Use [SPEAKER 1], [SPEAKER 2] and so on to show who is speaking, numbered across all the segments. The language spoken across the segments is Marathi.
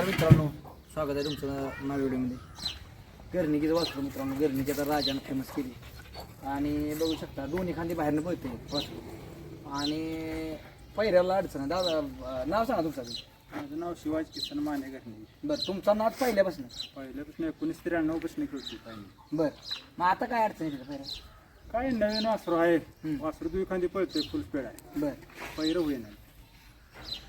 [SPEAKER 1] नमस्कार मित्रांनो स्वागत आहे तुमचं नव्या व्हिडिओमध्ये. गर्निकीचं वाचतो मित्रांनो गर्निकी आता राजानं फेमस केली. आणि बघू शकता दोन्ही खांदी बाहेरनं पळते वाचतो आणि पहिऱ्याला अडचण आहे. दादा नाव सांगा तुमचं.
[SPEAKER 2] माझं नाव शिवाजी किसन माने घरणे
[SPEAKER 1] बरं तुमचा नाव पहिल्यापासून.
[SPEAKER 2] पहिल्यापासून एकोणीस त्र्याण्णवपासून खेळतो पाहिजे
[SPEAKER 1] बरं मग आता काय अडचण आहे तिथं पहिल्या
[SPEAKER 2] काय नवीन वासरू आहे. वासरू दुई खांदी पळते फुल स्पीड आहे.
[SPEAKER 1] बरं.
[SPEAKER 2] पहिरं होई नाही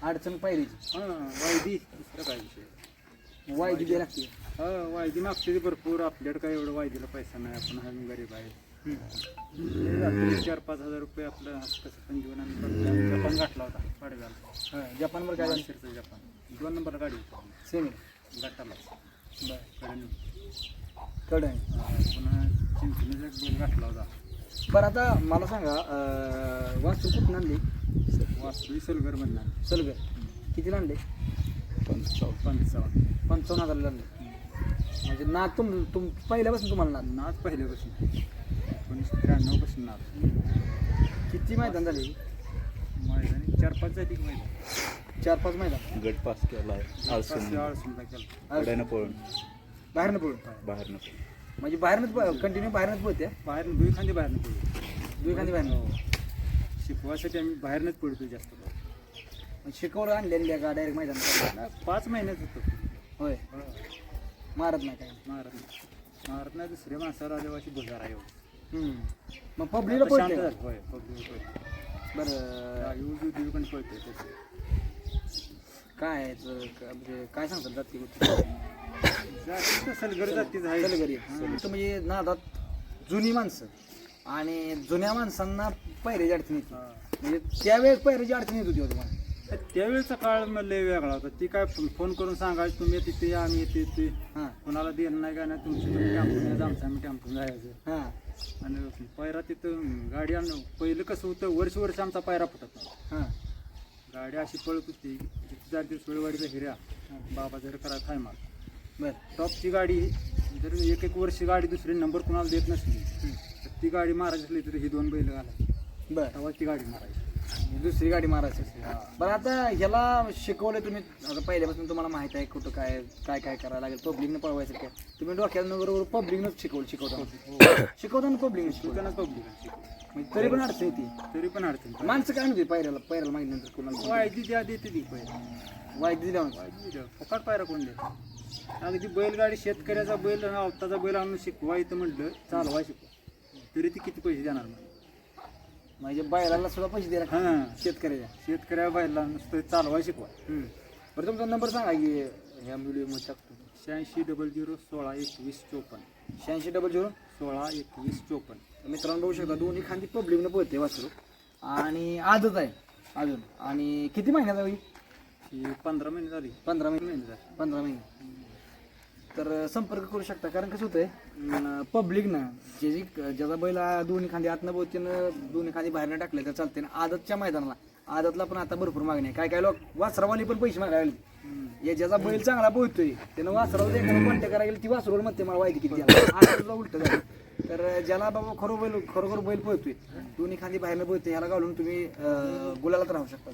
[SPEAKER 1] अडचण पहिलीची.
[SPEAKER 2] हां वायदी. दुसरं काय विषय?
[SPEAKER 1] वायदी द्यावी लागते
[SPEAKER 2] हा वायदी मागते भरपूर. आपल्याकडे काय एवढं वायदीला पैसा नाही. आपण आम्ही गरीब आहे चार पाच हजार रुपये आपलं कसं पण आम्ही परत जपान गाठला होता. पाडव्याला.
[SPEAKER 1] हां जपानवर काय
[SPEAKER 2] मानशिरचं जपान. दोन नंबर गाडी होती. आम्ही.
[SPEAKER 1] सेमी.
[SPEAKER 2] गाठाला
[SPEAKER 1] बरं.
[SPEAKER 2] कडे पुन्हा चिंचणीचा गाठला होता.
[SPEAKER 1] बरं आता मला सांगा वास्तू कुठून आणली?
[SPEAKER 2] वासरू सलगर म्हणणार.
[SPEAKER 1] सलगर. किती आणले?
[SPEAKER 2] पंचावन्न.
[SPEAKER 1] पंचावन्न. हजार आणले. म्हणजे ना तुम तुम पहिल्यापासून तुम्हाला नाद
[SPEAKER 2] नाच पहिल्यापासून. एकोणीसशे त्र्याण्णवपासून नाच.
[SPEAKER 1] किती मैदान झाले?
[SPEAKER 2] मैदानी चार पाच जाती मैदान.
[SPEAKER 1] चार पाच मैदान.
[SPEAKER 3] गट पास केला.
[SPEAKER 2] केला.
[SPEAKER 3] कड्यानं पळून.
[SPEAKER 1] बाहेरनं पळून.
[SPEAKER 3] बाहेरनं
[SPEAKER 1] म्हणजे बाहेरनच कंटिन्यू बाहेरनच पळते?
[SPEAKER 2] बाहेर दुई खांदी बाहेरनं पडतो
[SPEAKER 1] दुई खांदी बाहेरनं.
[SPEAKER 2] शिकवायसाठी आम्ही बाहेरनंच पडतो जास्त.
[SPEAKER 1] म्हणजे शिकवलं आणलेल्या का? डायरेक्ट मैदान
[SPEAKER 2] ना, पाच महिन्यात होतो.
[SPEAKER 1] होय. मारत नाही काय
[SPEAKER 2] मारत नाही. मारत नाही दुसऱ्या माणसावर आले अशी बुजारा
[SPEAKER 1] हम्म. मग पब्लिकला
[SPEAKER 2] आता शांत
[SPEAKER 1] पळते
[SPEAKER 2] झालं. होय पब्लिक पळते
[SPEAKER 1] बरं.
[SPEAKER 2] पण पळते तसं.
[SPEAKER 1] काय आहे? का- म्हणजे काय सांगतात जाती
[SPEAKER 2] जाती तर सलगर जातीच आहे.
[SPEAKER 1] सलगरी. तर म्हणजे नादात जुनी माणसं. आणि जुन्या माणसांना पहिल्याची अडचण येते
[SPEAKER 2] हा.
[SPEAKER 1] म्हणजे त्यावेळेस पहिल्याची अडचण येत होती हो तुम्हाला.
[SPEAKER 2] त्यावेळेचा काळ लय वेगळा होता. ती काय फोन करून सांगायचं तुम्ही तिथे या, आम्ही येते ते.
[SPEAKER 1] हां.
[SPEAKER 2] कोणाला देणं नाही काय नाही तुमचं तुम्ही टॅम्पून यायचं आमचं आम्ही टॅम्पून जायचं.
[SPEAKER 1] हां.
[SPEAKER 2] आणि पायरा तिथं गाडी आण पहिलं कसं होतं वर्ष वर्ष आमचा पायरा फुटत नव्हता.
[SPEAKER 1] हां.
[SPEAKER 2] गाडी अशी पळत होती तिथे जाती सोळवाडीचा हिऱ्या. बाबा जर करा थाय माल
[SPEAKER 1] बर.
[SPEAKER 2] टॉपची गाडी जर एक एक वर्ष गाडी दुसरी नंबर कुणाला देत नसली ती गाडी मारायची असली तर ही दोन बैल घालायची.
[SPEAKER 1] बर.
[SPEAKER 2] तेव्हा ती गाडी मारायची.
[SPEAKER 1] दुसरी गाडी मारायची
[SPEAKER 2] हा.
[SPEAKER 1] बरं आता ह्याला शिकवलं तुम्ही आता पहिल्यापासून तुम्हाला माहीत आहे कुठं काय काय काय करायला लागेल पब्लिकनं पळवायचं काय? तुम्ही डोक्यानं बरोबर पब्लिकनंच शिकवलं शिकवताना शिकवताना पब्लिकनं शिकवलं
[SPEAKER 2] दुकानात पब्लिक
[SPEAKER 1] म्हणजे तरी पण अडचण येते.
[SPEAKER 2] तरी पण अडचण नाही.
[SPEAKER 1] माणसं काय म्हणते पायऱ्याला पायऱ्याला माहिती नंतर कोणाला
[SPEAKER 2] वायदी द्या देते ती. पहिला
[SPEAKER 1] वाईट दिल्या
[SPEAKER 2] वायदी द्या फुकट पायरा कोण देत? अगदी बैलगाडी शेतकऱ्याचा बैल आणि अवताचा बैल आणून शिकवायचं म्हटलं चालवाय शिकवा. तरी ती किती पैसे देणार मग?
[SPEAKER 1] म्हणजे बैलाला सुद्धा पैसे द्यायला
[SPEAKER 2] हां.
[SPEAKER 1] शेतकऱ्याच्या
[SPEAKER 2] शेतकऱ्या बैला नुसतं चालवाय शिकवा.
[SPEAKER 1] हम्म. बरं तुमचा नंबर सांगा की ह्या व्हिडिओमध्ये टाकतो.
[SPEAKER 2] शहाऐंशी डबल झिरो सोळा एकवीस चोपन्न.
[SPEAKER 1] शहाऐंशी डबल झिरो?
[SPEAKER 2] सोळा एकवीस चोपन्न.
[SPEAKER 1] मित्रांनो बघू शकता दोन्ही खांदी पब्लिकनं पळते वासरू. आणि आजच आहे. अजून. आणि किती महिन्याचा होईल?
[SPEAKER 2] ही पंधरा महिने झाली.
[SPEAKER 1] पंधरा महिने. पंधरा महिने. तर संपर्क करू शकता. कारण कसं होतंय पब्लिक ना जे जी ज्याचा बैल दोन्ही खांदी आतनं बोतीनं दोन्ही खांदी बाहेरनं टाकले तर चालते ना आदतच्या मैदानाला आदतला पण आता भरपूर मागणी आहे. काय काय लोक वासरावाली पण पैसे मागायला. या ज्याचा बैल चांगला पोहतोय त्यानं वासरावर एखादा कॉन्टॅक्ट करायला गेलं ती वासरावर म्हणते मला माहिती किती उलट झालं. तर ज्याला बाबा खरोबर बैल खरोखर बैल पोहतोय दोन्ही खांदी बाहेरनं पोहतोय ह्याला घालून तुम्ही गुलालात राहू शकता.